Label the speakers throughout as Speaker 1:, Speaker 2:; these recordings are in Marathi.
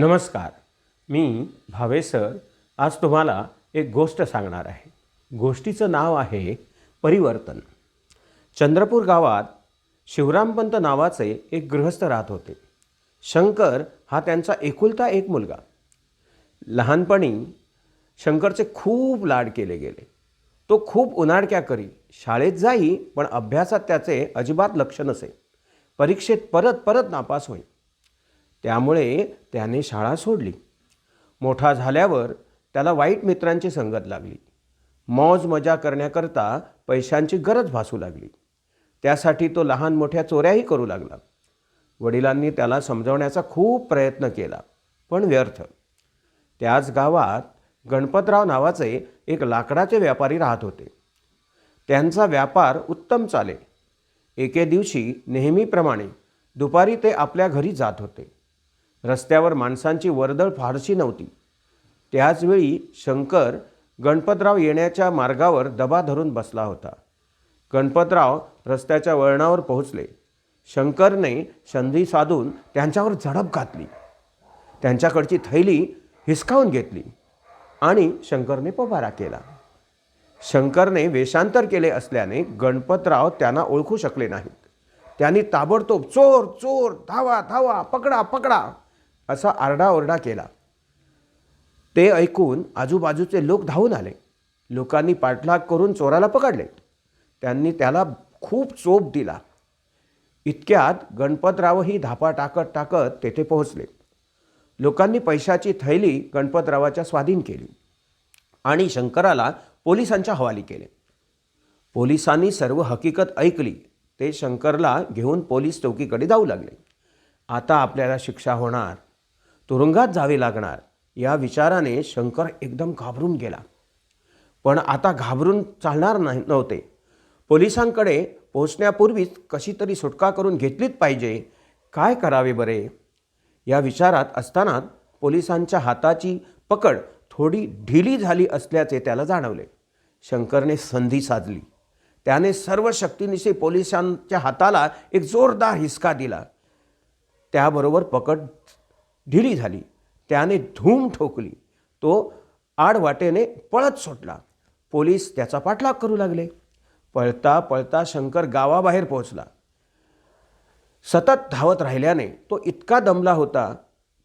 Speaker 1: नमस्कार. मी भावे सर. आज तुम्हाला एक गोष्ट सांगणार आहे. गोष्टीचं नाव आहे परिवर्तन. चंद्रपूर गावात शिवरामपंत नावाचे एक गृहस्थ राहत होते. शंकर हा त्यांचा एकुलता एक मुलगा. लहानपणी शंकरचे खूप लाड केले गेले. तो खूप उन्हाडक्या करी. शाळेत जाई पण अभ्यासात त्याचे अजिबात लक्ष नसे. परीक्षेत परत परत नापास होई. त्यामुळे त्याने शाळा सोडली. मोठा झाल्यावर त्याला वाईट मित्रांची संगत लागली. मौज मजा करण्याकरता पैशांची गरज भासू लागली. त्यासाठी तो लहान मोठ्या चोऱ्याही करू लागला. वडिलांनी त्याला समजवण्याचा खूप प्रयत्न केला पण व्यर्थ. त्याच गावात गणपतराव नावाचे एक लाकडाचे व्यापारी राहत होते. त्यांचा व्यापार उत्तम चाले. एके दिवशी नेहमीप्रमाणे दुपारी ते आपल्या घरी जात होते. रस्त्यावर माणसांची वर्दळ फारशी नव्हती. त्याचवेळी शंकर गणपतराव येण्याच्या मार्गावर दबा धरून बसला होता. गणपतराव रस्त्याच्या वळणावर पोहोचले. शंकरने संधी साधून त्यांच्यावर झडप घातली. त्यांच्याकडची थैली हिसकावून घेतली आणि शंकरने पोबारा केला. शंकरने वेषांतर केले असल्याने गणपतराव त्यांना ओळखू शकले नाहीत. त्यांनी ताबडतोब चोर चोर धावा धावा पकडा पकडा असा आरडाओरडा केला. ते ऐकून आजूबाजूचे लोक धावून आले. लोकांनी पाठलाग करून चोराला पकडले. त्यांनी त्याला खूप चोप दिला. इतक्यात गणपतरावही धापा टाकत टाकत तेथे पोहोचले. लोकांनी पैशाची थैली गणपतरावाच्या स्वाधीन केली आणि शंकराला पोलिसांच्या हवाली केले. पोलिसांनी सर्व हकीकत ऐकली. ते शंकरला घेऊन पोलीस चौकीकडे जाऊ लागले. आता आपल्याला शिक्षा होणार. तुरुंगात जावे लागणार या विचाराने शंकर एकदम घाबरून गेला. पण आता घाबरून चालणार नाही नव्हते. पोलिसांकडे पोहोचण्यापूर्वीच कशी तरी सुटका करून घेतलीच पाहिजे. काय करावे बरे? या विचारात असताना पोलिसांच्या हाताची पकड थोडी ढिली झाली असल्याचे त्याला जाणवले. शंकरने संधी साधली. त्याने सर्व शक्तीनिशी पोलिसांच्या हाताला एक जोरदार हिसका दिला. त्याबरोबर पकड ढिली झाली. त्याने धूम ठोकली. तो आडवाटेने पळत सुटला. पोलीस त्याचा पाठलाग करू लागले. पळता पळता शंकर गावाबाहेर पोहोचला. सतत धावत राहिल्याने तो इतका दमला होता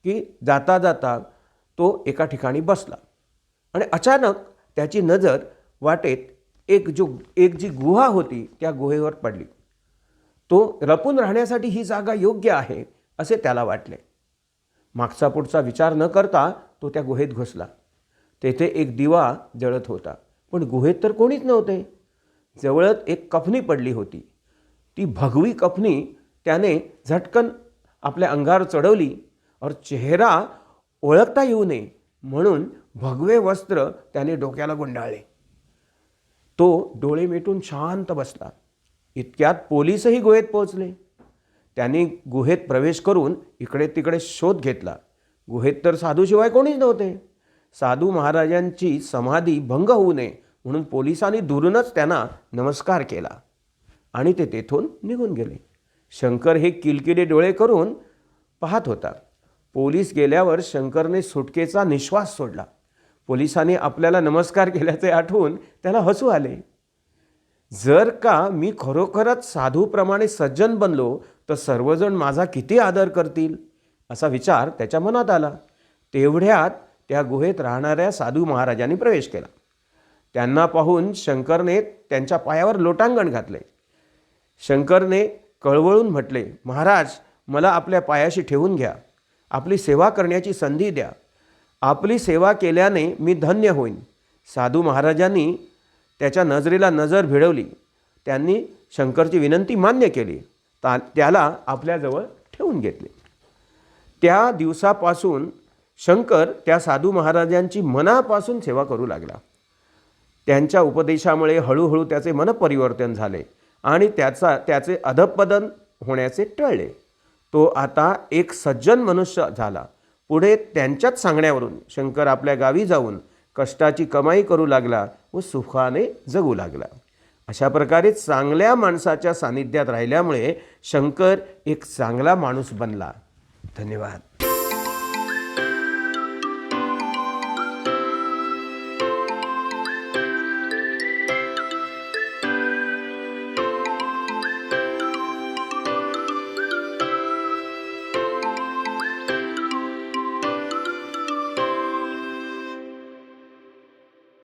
Speaker 1: की जाता जाता तो एका ठिकाणी बसला. आणि अचानक त्याची नजर वाटेत एक जो एक जी गुहा होती त्या गुहेवर पडली. तो लपून राहण्यासाठी ही जागा योग्य आहे असे त्याला वाटले. मागचा पुढचा विचार न करता तो त्या गुहेत घुसला. तेथे एक दिवा जळत होता. पण गुहेत तर कोणीच नव्हते. जवळच एक कफनी पडली होती. ती भगवी कफनी त्याने झटकन आपल्या अंगावर चढवली और चेहरा ओळखता येऊ नये म्हणून भगवे वस्त्र त्याने डोक्याला गुंडाळले. तो डोळे मिटून शांत बसला. इतक्यात पोलीसही गुहेत पोहोचले. त्यांनी गुहेत प्रवेश करून इकडे तिकडे शोध घेतला. गुहेत तर साधूशिवाय कोणीच नव्हते. साधू महाराजांची समाधी भंग होऊ नये म्हणून पोलिसांनी दुरूनच त्यांना नमस्कार केला आणि ते तेथून निघून गेले. शंकर हे किलकिले डोळे करून पाहत होता. पोलीस गेल्यावर शंकरने सुटकेचा निश्वास सोडला. पोलिसांनी आपल्याला नमस्कार केल्याचे आठवून त्याला हसू आले. जर का मी खरोखरच साधूप्रमाणे सज्जन बनलो तर सर्वजण माझा किती आदर करतील? असा विचार त्याच्या मनात आला. तेवढ्यात त्या गुहेत राहणाऱ्या साधू महाराजांनी प्रवेश केला. त्यांना पाहून शंकरने त्यांच्या पायावर लोटांगण घातले. शंकरने कळवळून म्हटले महाराज मला आपल्या पायाशी ठेवून घ्या. आपली सेवा करण्याची संधी द्या. आपली सेवा केल्याने मी धन्य होईन. साधू महाराजांनी त्याच्या नजरेला नजर भिडवली. त्यांनी शंकरची विनंती मान्य केली. ता त्याला आपल्याजवळ ठेवून घेतले. त्या दिवसापासून शंकर त्या साधू महाराजांची मनापासून सेवा करू लागला. त्यांच्या उपदेशामुळे हळूहळू त्याचे मनपरिवर्तन झाले आणि त्याचा त्याचे अधपदन होण्याचे टळले. तो आता एक सज्जन मनुष्य झाला. पुढे त्यांच्याच सांगण्यावरून शंकर आपल्या गावी जाऊन कष्टाची कमाई करू लागला व सुखाने जगू लागला. अशा प्रकारे चांगल्या माणसाच्या सानिध्यात राहिल्यामुळे शंकर एक चांगला माणूस बनला. धन्यवाद.